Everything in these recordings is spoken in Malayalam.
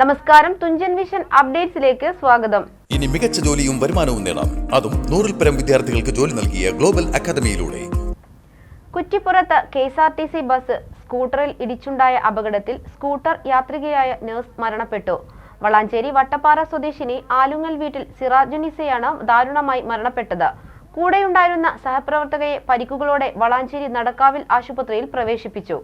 നമസ്കാരം തുഞ്ചൻ വിഷൻ അപ്ഡേറ്റ്സിലേക്ക് സ്വാഗതം. ഇനി മികച്ച ജോലിയും വരുമാനവും നേടാം. അതും നൂറിൽ പരം വിദ്യാർത്ഥികൾക്ക് ജോലി നൽകിയ ഗ്ലോബൽ അക്കാദമിയിലൂടെ. കുറ്റിപ്പുറത്ത് K S R T C bus സ്കൂട്ടറിൽ ഇടിച്ചുണ്ടായ അപകടത്തിൽ സ്കൂട്ടർ യാത്രികയായ നഴ്സ് മരണപ്പെട്ടു. വളാഞ്ചേരി വട്ടപ്പാറ സ്വദേശിനി ആലുങ്ങൽ വീട്ടിൽ സിറാജുനിസയാണ് ദാരുണമായി മരണപ്പെട്ടത്. കൂടെയുണ്ടായിരുന്ന സഹപ്രവർത്തകയെ പരിക്കുകളോടെ വളാഞ്ചേരി നടക്കാവിൽ ആശുപത്രിയിൽ പ്രവേശിപ്പിച്ചു.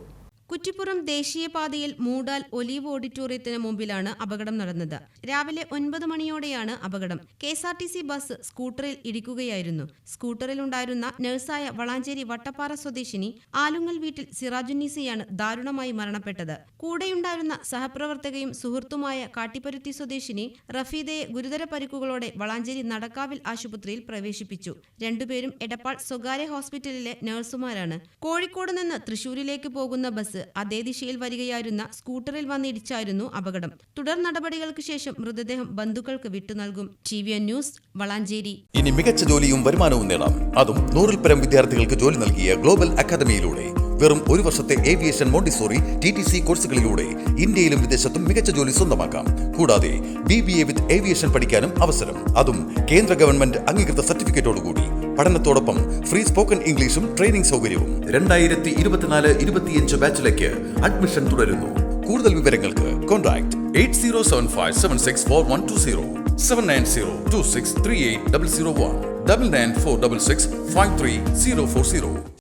കുറ്റിപ്പുറം ദേശീയപാതയിൽ മൂടാൽ ഒലീവ് ഓഡിറ്റോറിയത്തിന് മുമ്പിലാണ് അപകടം നടന്നത്. രാവിലെ ഒൻപത് മണിയോടെയാണ് അപകടം. K S R T C bus സ്കൂട്ടറിൽ ഇടിക്കുകയായിരുന്നു. സ്കൂട്ടറിൽ ഉണ്ടായിരുന്ന നഴ്സായ വളാഞ്ചേരി വട്ടപ്പാറ സ്വദേശിനി ആലുങ്ങൽ വീട്ടിൽ സിറാജുന്നീസയാണ് ദാരുണമായി മരണപ്പെട്ടത്. കൂടെയുണ്ടായിരുന്ന സഹപ്രവർത്തകയും സുഹൃത്തുമായ കാട്ടിപ്പരുത്തി സ്വദേശിനി റഫീദയെ ഗുരുതര പരിക്കുകളോടെ വളാഞ്ചേരി നടക്കാവിൽ ആശുപത്രിയിൽ പ്രവേശിപ്പിച്ചു. രണ്ടുപേരും എടപ്പാൾ സ്വകാര്യ ഹോസ്പിറ്റലിലെ നഴ്സുമാരാണ്. കോഴിക്കോട് നിന്ന് തൃശൂരിലേക്ക് പോകുന്ന ബസ് അതേ ദിശയിൽ വരികയായിരുന്ന സ്കൂട്ടറിൽ വന്നിടിച്ചായിരുന്നു അപകടം. തുടർ നടപടികൾക്ക് ശേഷം മൃതദേഹം ബന്ധുക്കൾക്ക് വിട്ടു നൽകും. T V N news Valanchery. ഇനി മികച്ച ജോലിയും വരുമാനവും നേടാം. അതും നൂറിൽ പരം വിദ്യാർത്ഥികൾക്ക് ജോലി നൽകിയ ഗ്ലോബൽ അക്കാദമിയിലൂടെ. വെറും ഒരു വർഷത്തെ aviation montessori T T C കോഴ്സുകളിലൂടെ ഇന്ത്യയിലും വിദേശത്തും മികച്ച ജോലി സ്വന്തമാക്കാം. കൂടാതെ B B A with aviation പഠിക്കാനും അവസരം. അതും കേന്ദ്ര ഗവൺമെന്റ് അംഗീകൃത സർട്ടിഫിക്കറ്റോടുകൂടി. പഠനത്തോടൊപ്പം ഫ്രീ സ്പോക്കൺ ഇംഗ്ലീഷും ട്രെയിനിംഗ് സൗകര്യവും. രണ്ടായിരത്തി ഇരുപത്തിനാല് ഇരുപത്തിയഞ്ച് ബാച്ചിലേക്ക് അഡ്മിഷൻ തുടരുന്നു. കൂടുതൽ വിവരങ്ങൾക്ക് contact eight zero seven five seven six four one two zero seven nine zero two six three eight double zero one double nine four double six five three zero four zero.